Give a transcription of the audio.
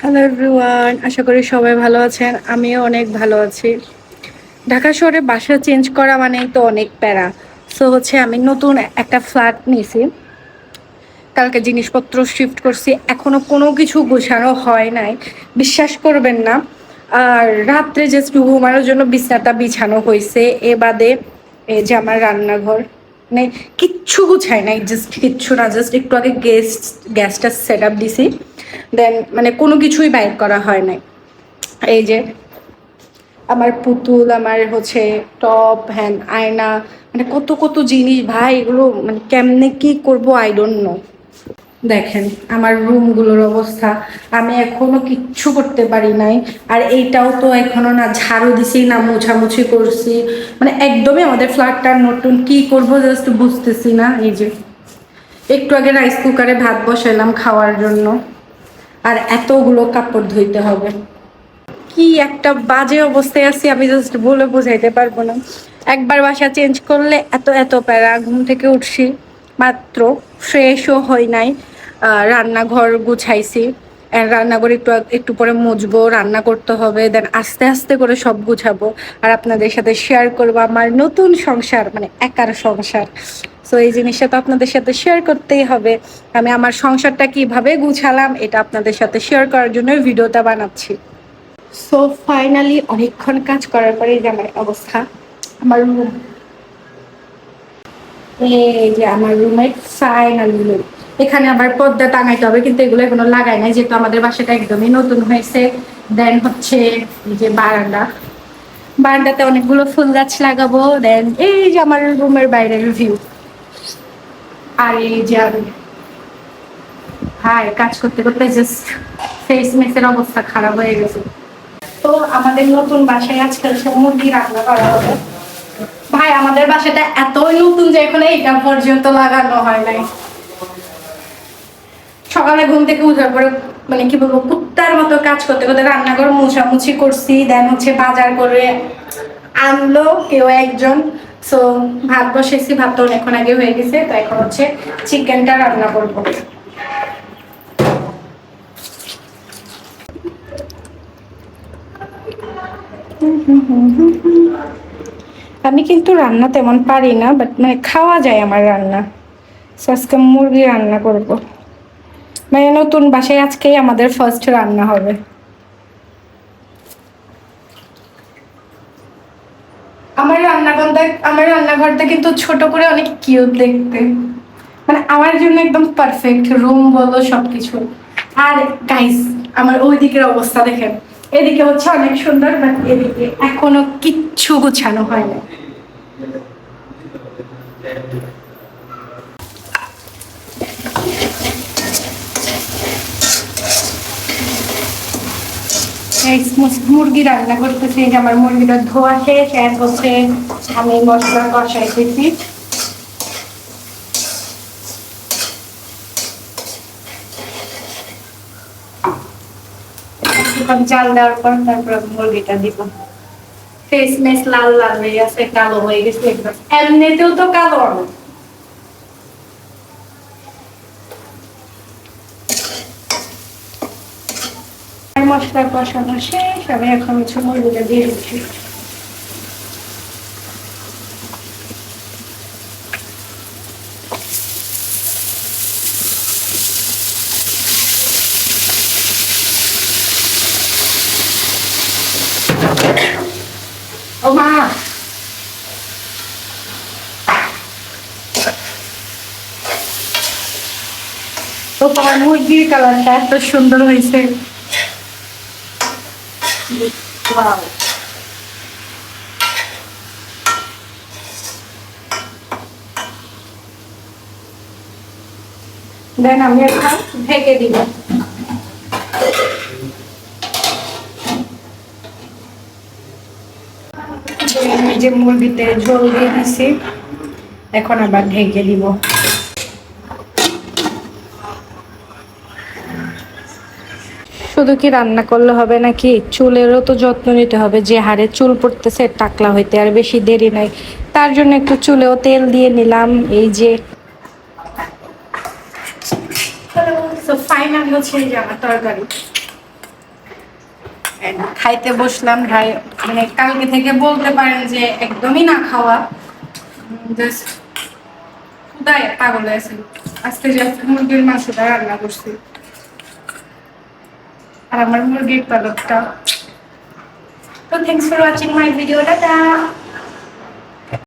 Hello everyone আশা করি সবাই ভালো আছেন। আমিও অনেক ভালো আছি। ঢাকা শহরে বাসা চেঞ্জ করা মানেই তো অনেক প্যারা। সো হচ্ছে আমি নতুন একটা ফ্ল্যাট নিয়েছি। কালকে জিনিসপত্র শিফট করছি। এখনও কোনো কিছু গোছানো হয় নাই। বিশ্বাস করবেন না। আর রাত্রে জাস্ট ঘুমানোর জন্য বিছনাটা বিছানো হয়েছে। এ বাদে এই যে আমার রান্নাঘর। মানে কিচ্ছু গুছাই নাই জাস্ট কিচ্ছু না জাস্ট একটু আগে গেস্ট গ্যাসটা সেট আপ দিছি দেন মানে কোনো কিছুই বাইর করা হয় নাই। এই যে আমার পুতুল, আমার হচ্ছে টপ হ্যান আয়না মানে কত কত জিনিস, ভাই এগুলো মানে কেমনে কি করব আই ডোন্ট নো দেখেন, আমার রুমগুলোর অবস্থা। আমি এখনও কিচ্ছু করতে পারি নাই। আর এইটাও তো এখনও না, ঝাড়ু দিছি, না মোছামুছি করছি। মানে একদমই আমাদের ফ্ল্যাটটা নতুন, কি করব জাস্ট বুঝতেছি না। এই যে, একটু আগে রাইস কুকারে ভাত বসাইলাম খাওয়ার জন্য। আর এতগুলো কাপড় ধুইতে হবে। কি একটা বাজে অবস্থায় আছি, আমি জাস্ট বলে বোঝাইতে পারব না। একবার বাসা চেঞ্জ করলে এত এত প্যারা, ঘুম থেকে উঠছি। মাত্র ফ্রেশও হয় নাই। রান্নাঘর গুছাইছি। রান্নাঘর একটু একটু পরে মুছবো, রান্না করতে হবে দেন আস্তে আস্তে করে সব গুছাবো। আর আপনাদের সাথে শেয়ার করব আমার নতুন সংসার মানে একার সংসার। সো এই জিনিসটা তো আপনাদের সাথে শেয়ার করতেই হবে। আমি আমার সংসারটা কীভাবে গুছালাম, এটা আপনাদের সাথে শেয়ার করার জন্য ভিডিওটা বানাচ্ছি। সো ফাইনালি অনেকক্ষণ কাজ করার পরে যে আমার অবস্থা, আমার রুম এই যে আমার রুমের ফাইনালি এখানে আবার পর্দা টাঙাইতে হবে, কিন্তু এগুলো এখনও লাগাই নাই, যেহেতু আমাদের বাসাটা একদমই নতুন হয়েছে। দেন হচ্ছে যে বারান্দা। বারান্দাতে অনেকগুলো ফুল গাছ লাগাবো দেন এই যে আমার রুমের বাইরের ভিউ আর এই যে আমি হাই কাজ করতে করতে জাস্ট ফেস মেসের অবস্থা খারাপ হয়ে গেছে। তো আমাদের নতুন বাসায় আজকাল সব মুরগি রান্না করা হবে। ভাই, আমাদের বাসাটা এতই নতুন যে এখানে এটা পর্যন্ত লাগানো হয় নাই। সকালে ঘুম থেকে উঠার পরে মানে কি বলব কুত্তার মতো কাজ করতে করতে রান্নাঘর মুছামুছি করছি দেন হচ্ছে বাজার করে আনলো কেউ একজন। সো ভাত বসেছি ভাত তো অনেকক্ষণ আগে হয়ে গেছে তো এখন হচ্ছে চিকেনটা রান্না করব। আমি কিন্তু রান্না তেমন পারি না বাট মানে খাওয়া যায় আমার রান্না। So, আজকে মুরগি রান্না করব। মানে নতুন বাসায় আজকেই আমাদের ফার্স্ট রান্না হবে। আমার রান্নাঘরটা আমার রান্নাঘরটা কিন্তু ছোট করে অনেক কিউট দেখতে। মানে আমার জন্য একদম পারফেক্ট রুম বলো সবকিছু। আর গাইস আমার ওই দিকের অবস্থা দেখেন। এদিকে হচ্ছে অনেক সুন্দর বাট এদিকে এখনও কিচ্ছু গুছানো হয় না। মুরগি রান্না করতেছি আমার মুরগিটা ধোয়া শেষ, এক হচ্ছে আমি মশলা কষাইতেছি চাল দেওয়ার পর তারপর মুরগিটা দিব। ফেস মেস লাল লাল হয়ে গেছে, কালো হয়ে গেছে এমনিতেও তো কালো। আর কষানো শেষ, আমি এখন হচ্ছে মুরগিটা দিয়ে দিচ্ছি। তো তোমার মুরগির কালারটা এত সুন্দর হয়েছে। Wow. দেন আমি এখন ঢেকে দিব যে মুরগিতে ঝোল দিয়ে দিছি, এখন আবার ঢেকে দিব শুধু কি রান্না করলে হবে নাকি চুলেরও তো যত্ন নিতে হবে? যে হারে চুল পড়তেছে, টাকলা হইতে আর বেশি দেরি নাই। তার জন্য একটু চুলেও তেল দিয়ে নিলাম, এই যে। খাইতে বসলাম ভাই মানে কালকে থেকে বলতে পারেন যে একদমই না খাওয়া। জাস্ট পাগল আছে আসতে মুরগির মাংসটা রান্না করছি। আর আমার মুরগির পালকটা তো thanks for watching my video tata